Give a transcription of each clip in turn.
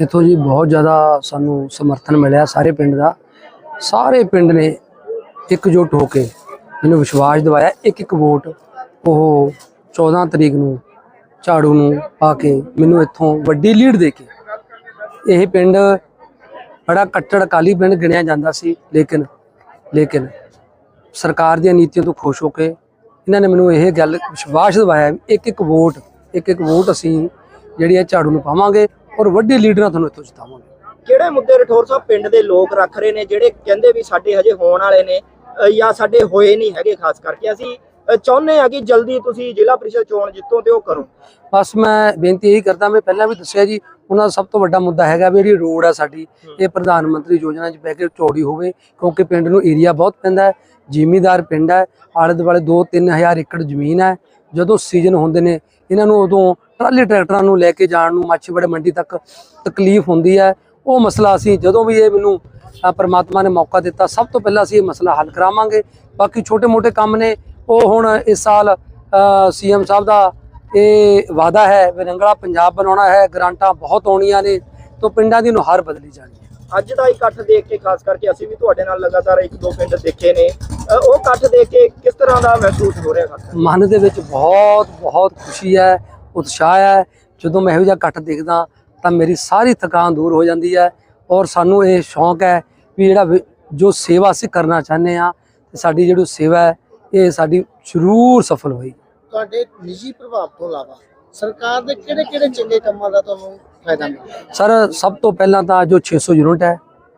ਇੱਥੋਂ ਜੀ ਬਹੁਤ ਜ਼ਿਆਦਾ ਸਾਨੂੰ ਸਮਰਥਨ ਮਿਲਿਆ ਸਾਰੇ ਪਿੰਡ ਦਾ। ਸਾਰੇ ਪਿੰਡ ਨੇ ਇਕਜੁੱਟ ਹੋ ਕੇ ਮੈਨੂੰ ਵਿਸ਼ਵਾਸ ਦਿਵਾਇਆ। ਇੱਕ ਇੱਕ ਵੋਟ ਉਹ 14 ਤਰੀਕ ਨੂੰ ਝਾੜੂ ਨੂੰ ਪਾ ਕੇ ਮੈਨੂੰ ਇੱਥੋਂ ਵੱਡੀ ਲੀਡ ਦੇ ਕੇ ਇਹ ਪਿੰਡ ਬੜਾ ਕੱਟੜ ਅਕਾਲੀ ਪਿੰਡ ਗਿਣਿਆ ਜਾਂਦਾ ਸੀ, ਲੇਕਿਨ ਲੇਕਿਨ ਸਰਕਾਰ ਦੀਆਂ ਨੀਤੀਆਂ ਤੋਂ ਖੁਸ਼ ਹੋ ਕੇ ਇਹਨਾਂ ਨੇ ਮੈਨੂੰ ਇਹ ਗੱਲ ਵਿਸ਼ਵਾਸ ਦਿਵਾਇਆ ਇੱਕ ਇੱਕ ਵੋਟ ਇੱਕ ਇੱਕ ਵੋਟ ਅਸੀਂ ਜਿਹੜੀ ਹੈ ਝਾੜੂ ਨੂੰ ਪਾਵਾਂਗੇ। ਔਰ ਵੱਡੀ ਲੀਡ ਨਾਲ ਤੁਹਾਨੂੰ ਇੱਥੋਂ ਜਿਤਾਵਾਂਗੇ। ਕਿਹੜੇ ਮੁੱਦੇ ਰਠੌਰ ਸਾਹਿਬ ਪਿੰਡ ਦੇ ਲੋਕ ਰੱਖ ਰਹੇ ਨੇ ਜਿਹੜੇ ਕਹਿੰਦੇ ਵੀ ਸਾਡੇ ਹਜੇ ਹੋਣ ਵਾਲੇ ਨੇ ਜਾਂ ਸਾਡੇ ਹੋਏ ਨਹੀਂ ਹੈਗੇ ਖਾਸ ਕਰਕੇ? ਅਸੀਂ ਚਾਹੁੰਦੇ ਆ ਕਿ ਜਲਦੀ ਤੁਸੀਂ ਜ਼ਿਲ੍ਹਾ ਪ੍ਰੀਸ਼ਦ ਚੋਣ ਜਿੱਤੋ ਤੇ ਉਹ ਕਰੋ। ਬਸ ਮੈਂ ਬੇਨਤੀ ਇਹੀ ਕਰਦਾ ਮੈਂ ਪਹਿਲਾਂ ਵੀ ਦੱਸਿਆ ਜੀ ਉਹਨਾਂ ਦਾ ਸਭ ਤੋਂ ਵੱਡਾ ਮੁੱਦਾ ਹੈਗਾ ਵੀ ਜਿਹੜੀ ਰੋਡ ਆ ਸਾਡੀ ਇਹ ਪ੍ਰਧਾਨ ਮੰਤਰੀ ਯੋਜਨਾ 'ਚ ਬਹਿ ਕੇ ਚੌੜੀ ਹੋਵੇ ਕਿਉਂਕਿ ਪਿੰਡ ਨੂੰ ਏਰੀਆ ਬਹੁਤ ਪੈਂਦਾ ਹੈ ਜ਼ਿਮੀਦਾਰ ਪਿੰਡ ਹੈ ਆਲੇ ਦੁਆਲੇ 2-3 ਹਜ਼ਾਰ ਏਕੜ ਜ਼ਮੀਨ ਹੈ ਜਦੋਂ ਸੀਜ਼ਨ ਹੁੰਦੇ ਨੇ, ਇਹਨਾਂ ਨੂੰ ਉਦੋਂ ਟਰਾਲੀ ਟਰੈਕਟਰਾਂ ਨੂੰ ਲੈ ਕੇ ਜਾਣ ਨੂੰ ਮਾਛੀਵਾੜੇ ਮੰਡੀ ਤੱਕ ਤਕਲੀਫ ਹੁੰਦੀ ਹੈ। ਉਹ ਮਸਲਾ ਅਸੀਂ ਜਦੋਂ ਵੀ ਇਹ ਮੈਨੂੰ ਪਰਮਾਤਮਾ ਨੇ ਮੌਕਾ ਦਿੱਤਾ, ਸਭ ਤੋਂ ਪਹਿਲਾਂ ਅਸੀਂ ਇਹ ਮਸਲਾ ਹੱਲ ਕਰਾਵਾਂਗੇ। ਬਾਕੀ ਛੋਟੇ-ਮੋਟੇ ਕੰਮ ਨੇ, ਉਹ ਹੁਣ ਇਸ ਸਾਲ ਸੀਐਮ ਸਾਹਿਬ ਦਾ ਇਹ ਵਾਅਦਾ ਹੈ, ਵੀ ਪੰਜਾਬ ਬਣਾਉਣਾ ਹੈ, ਗ੍ਰਾਂਟਾਂ ਬਹੁਤ ਆਉਣੀਆਂ ਨੇ, ਤੋਂ ਪਿੰਡਾਂ ਦੀ ਨੁਹਾਰ ਬਦਲੀ ਜਾਣੀ ਹੈ। ਅੱਜ ਦਾ ਇਕੱਠ ਦੇਖ ਕੇ, ਖਾਸ ਕਰਕੇ ਅਸੀਂ ਵੀ ਤੁਹਾਡੇ ਨਾਲ ਲਗਾਤਾਰ ਇੱਕ ਦੋ ਪਿੰਡ ਦੇਖੇ ਨੇ। ਉਹ ਇਕੱਠ ਦੇਖ ਕੇ ਕਿਸ ਤਰ੍ਹਾਂ ਦਾ ਮਹਿਸੂਸ ਹੋ ਰਿਹਾ ਕਰਕੇ? ਮਨ ਦੇ ਵਿੱਚ ਬਹੁਤ ਬਹੁਤ ਖੁਸ਼ੀ ਹੈ ਉਤਸ਼ਾਹ ਹੈ। ਜਦੋਂ ਮੈਂ ਇਹੋ ਜਿਹਾ ਇਕੱਠ ਦੇਖਦਾ ਤਾਂ ਮੇਰੀ ਸਾਰੀ ਥਕਾਨ ਦੂਰ ਹੋ ਜਾਂਦੀ ਹੈ ਔਰ ਸਾਨੂੰ ਇਹ ਸ਼ੌਂਕ ਹੈ ਵੀ ਜਿਹੜਾ ਜੋ ਸੇਵਾ ਅਸੀਂ ਕਰਨਾ ਚਾਹੁੰਦੇ ਆ ਤੇ ਸਾਡੀ ਜਿਹੜੀ ਸੇਵਾ ਹੈ ਇਹ ਸਾਡੀ ਜ਼ਰੂਰ ਸਫਲ ਹੋਈ ਤੁਹਾਡੇ ਨਿੱਜੀ ਪ੍ਰਭਾਵ ਤੋਂ ਇਲਾਵਾ ਸਰਕਾਰ ਦੇ ਕਿਹੜੇ ਕਿਹੜੇ ਚੰਗੇ ਕੰਮਾਂ ਦਾ ਤੁਹਾਨੂੰ ਫਾਇਦਾ ਮਿਲਿਆ? ਸਰ ਸਭ ਤੋਂ ਪਹਿਲਾਂ ਤਾਂ ਜੋ 600 ਯੂਨਿਟ ਹੈ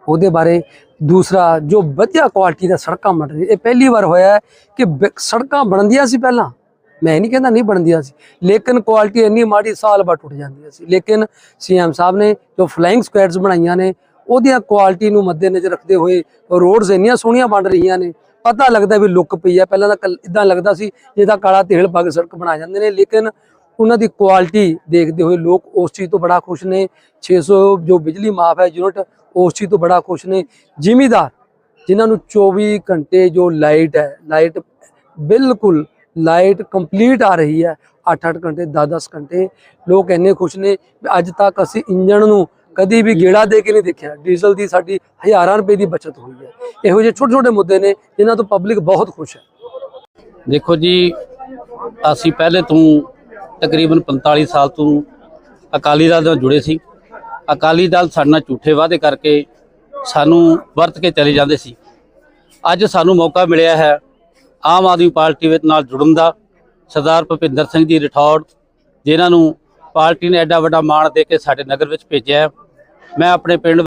ਉਹਦੇ ਬਾਰੇ ਦੂਸਰਾ ਜੋ ਵਧੀਆ ਕੁਆਲਿਟੀ ਦਾ ਸੜਕਾਂ ਬਣ ਰਹੀ ਇਹ ਪਹਿਲੀ ਵਾਰ ਹੋਇਆ ਕਿ ਬ- ਸੜਕਾਂ ਬਣਦੀਆਂ ਸੀ ਪਹਿਲਾਂ। ਮੈਂ ਨਹੀਂ ਕਹਿੰਦਾ ਨਹੀਂ ਬਣਦੀਆਂ ਸੀ, ਲੇਕਿਨ ਕੁਆਲਿਟੀ ਇੰਨੀ ਮਾੜੀ ਸਾਲ ਬਾਅਦ ਟੁੱਟ ਜਾਂਦੀਆਂ ਸੀ। ਲੇਕਿਨ ਸੀਐਮ ਸਾਹਿਬ ਨੇ ਜੋ ਫਲਾਈਂਗ ਸਕੁਐਡਸ ਬਣਾਈਆਂ ਨੇ, ਉਹਦੀਆਂ ਕੁਆਲਿਟੀ ਨੂੰ ਮੱਦੇਨਜ਼ਰ ਰੱਖਦੇ ਹੋਏ ਰੋਡਸ ਇੰਨੀਆਂ ਸੋਹਣੀਆਂ ਬਣ ਰਹੀਆਂ ਨੇ, ਪਤਾ ਲੱਗਦਾ ਵੀ ਲੁੱਕ ਪਈ ਹੈ। ਪਹਿਲਾਂ ਤਾਂ ਇਦਾਂ ਲੱਗਦਾ ਸੀ ਜਿਹਦਾ ਕਾਲਾ ਤੇਲ ਪਾ ਕੇ ਸੜਕ ਬਣਾ ਜਾਂਦੇ ਨੇ, ਲੇਕਿਨ ਉਹਨਾਂ ਦੀ ਕੁਆਲਿਟੀ ਦੇਖਦੇ ਹੋਏ ਲੋਕ ਉਸ ਚੀਜ਼ ਤੋਂ ਬੜਾ ਖੁਸ਼ ਨੇ। 600 ਜੋ ਬਿਜਲੀ ਮਾਫ ਹੈ ਯੂਨਿਟ ਉਸ ਚੀਜ਼ ਤੋਂ ਬੜਾ ਖੁਸ਼ ਨੇ। ਜ਼ਿਮੀਦਾਰ, ਜਿਨ੍ਹਾਂ ਨੂੰ 24 ਘੰਟੇ ਜੋ ਲਾਈਟ ਹੈ ਲਾਈਟ ਬਿਲਕੁਲ ਲਾਈਟ ਕੰਪਲੀਟ ਆ ਰਹੀ ਹੈ 8-8 ਘੰਟੇ 10-10 ਘੰਟੇ ਲੋਕ ਇੰਨੇ ਖੁਸ਼ ਨੇ ਅੱਜ ਤੱਕ ਅਸੀਂ ਇੰਜਣ ਨੂੰ ਕਦੀ ਵੀ ਗੇੜਾ ਦੇ ਕੇ ਨਹੀਂ ਦੇਖਿਆ। ਡੀਜ਼ਲ ਦੀ ਸਾਡੀ ਹਜ਼ਾਰਾਂ ਰੁਪਏ ਦੀ ਬਚਤ ਹੋਈ ਹੈ। ਇਹੋ ਜਿਹੇ ਛੋਟੇ-ਛੋਟੇ ਮੁੱਦੇ ਨੇ ਜਿਨ੍ਹਾਂ ਤੋਂ ਪਬਲਿਕ ਬਹੁਤ ਖੁਸ਼ ਹੈ। ਦੇਖੋ ਜੀ, ਅਸੀਂ ਪਹਿਲੇ ਤੋਂ ਤਕਰੀਬਨ 45 ਸਾਲ ਤੋਂ ਅਕਾਲੀ ਦਲ ਨਾਲ ਜੁੜੇ ਸੀ। ਅਕਾਲੀ ਦਲ ਸਾਡੇ ਨਾਲ ਝੂਠੇ ਵਾਅਦੇ ਕਰਕੇ ਸਾਨੂੰ ਵਰਤ ਕੇ ਚਲੇ ਜਾਂਦੇ ਸੀ। ਅੱਜ ਸਾਨੂੰ ਮੌਕਾ ਮਿਲਿਆ ਹੈ ਆਮ ਆਦਮੀ ਪਾਰਟੀ ਵਿੱਚ ਨਾਲ ਜੁੜਨ ਦਾ। ਸਰਦਾਰ ਭੁਪਿੰਦਰ ਸਿੰਘ ਜੀ ਰਠੌੜ, ਜਿਨ੍ਹਾਂ ਨੂੰ ਪਾਰਟੀ ਨੇ ਐਡਾ ਵੱਡਾ ਮਾਣ ਦੇ ਕੇ ਸਾਡੇ ਨਗਰ ਵਿੱਚ ਭੇਜਿਆ ਮੈਂ ਆਪਣੇ ਪਿੰਡ